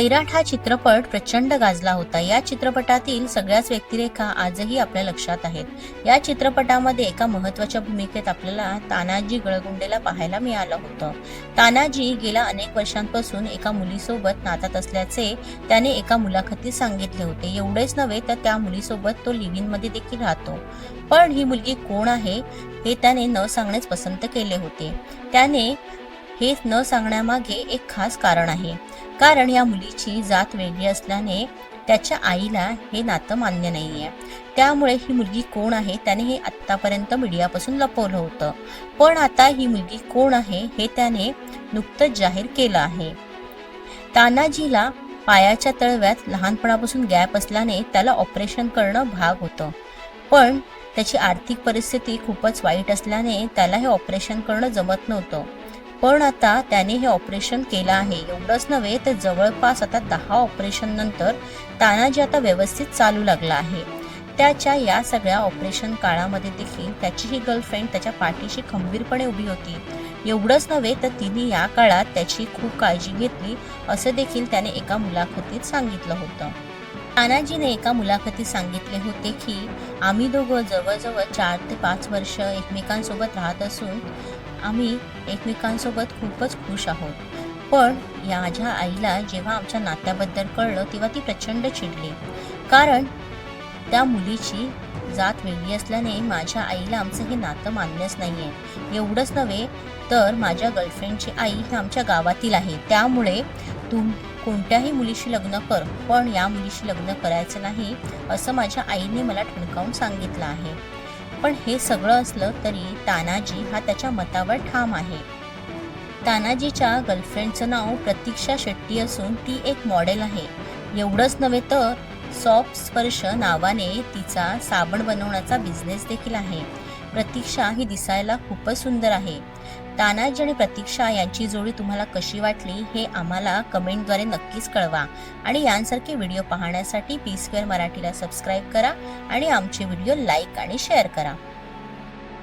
सैराट हा चित्रपट प्रचंड गाजला होता. या चित्रपटातील सगळ्याच व्यक्तिरेखा आजही आपल्या लक्षात आहेत. या चित्रपटामध्ये एका महत्त्वाच्या भूमिकेत आपल्याला तानाजी गळगुंडेला पाहायला मिळालं होतं. तानाजी गेल्या अनेक वर्षांपासून एका मुलीसोबत नातात असल्याचे त्याने एका मुलाखतीत सांगितले होते. एवढेच नव्हे तर त्या मुलीसोबत तो लिव्हिनमध्ये देखील राहतो. पण ही मुलगी कोण आहे हे त्याने न सांगणेच पसंत केले होते. त्याने हे न सांगण्यामागे एक खास कारण आहे. कारण या मुलीची जात वेगळी असल्याने त्याच्या आईला हे नातं मान्य नाहीये. त्यामुळे ही मुलगी कोण आहे त्याने हे आत्तापर्यंत मीडियापासून लपवलं होतं. पण आता ही मुलगी कोण आहे हे त्याने नुकतंच जाहीर केलं आहे. तानाजीला पायाच्या तळव्यात लहानपणापासून गॅप असल्याने त्याला ऑपरेशन करणं भाग होतं. पण त्याची आर्थिक परिस्थिती खूपच वाईट असल्याने त्याला हे ऑपरेशन करणं जमत नव्हतं. पण आता त्याने हे ऑपरेशन केलं आहे. एवढंच नव्हे तर जवळपास आता दहा ऑपरेशन नंतर तानाजी आता व्यवस्थित चालू लागला आहे. त्याच्या या सगळ्या ऑपरेशन काळामध्ये देखील त्याची ही गर्लफ्रेंड त्याच्या पाठीशी खंबीरपणे उभी होती. एवढंच नव्हे तर तिने या काळात त्याची खूप काळजी घेतली असं देखील त्याने एका मुलाखतीत सांगितलं होतं. तानाजीने एका मुलाखतीत सांगितले होते की आम्ही दोघं जवळजवळ चार ते पाच वर्ष एकमेकांसोबत राहत असून आम्ही एकमेकांसोबत खूपच खुश आहोत. पण माझ्या आईला जेव्हा आमच्या नात्याबद्दल कळलं तेव्हा ती प्रचंड चिडली. कारण त्या मुलीची जात वेगळी असल्याने माझ्या आईला आमचं हे नातं मान्यच नाही आहे एवढंच नव्हे तर माझ्या गर्लफ्रेंडची आई ही आमच्या गावातील आहे. त्यामुळे तुम कोणत्याही मुलीशी लग्न कर पण या मुलीशी लग्न करायचं नाही असं माझ्या आईने मला ठणकावून सांगितलं आहे. पण हे सगळं असलं तरी तानाजी हा त्याच्या मतावर ठाम आहे. तानाजीच्या गर्लफ्रेंडचं नाव प्रतीक्षा शेट्टी असून ती एक मॉडेल आहे. एवढंच नव्हे तर सॉफ्ट स्पर्श नावाने तिचा साबण बनवण्याचा बिझनेस देखील आहे. प्रतीक्षा ही दिसायला खूपच सुंदर आहे. तानाजी आणि प्रतीक्षा यांची जोडी तुम्हाला कशी वाटली हे आम्हाला कमेंटद्वारे नक्कीच कळवा. आणि यांसारखे व्हिडिओ पाहण्यासाठी पी स्क्वेअर मराठीला सबस्क्राईब करा आणि आमचे व्हिडिओ लाईक आणि शेअर करा.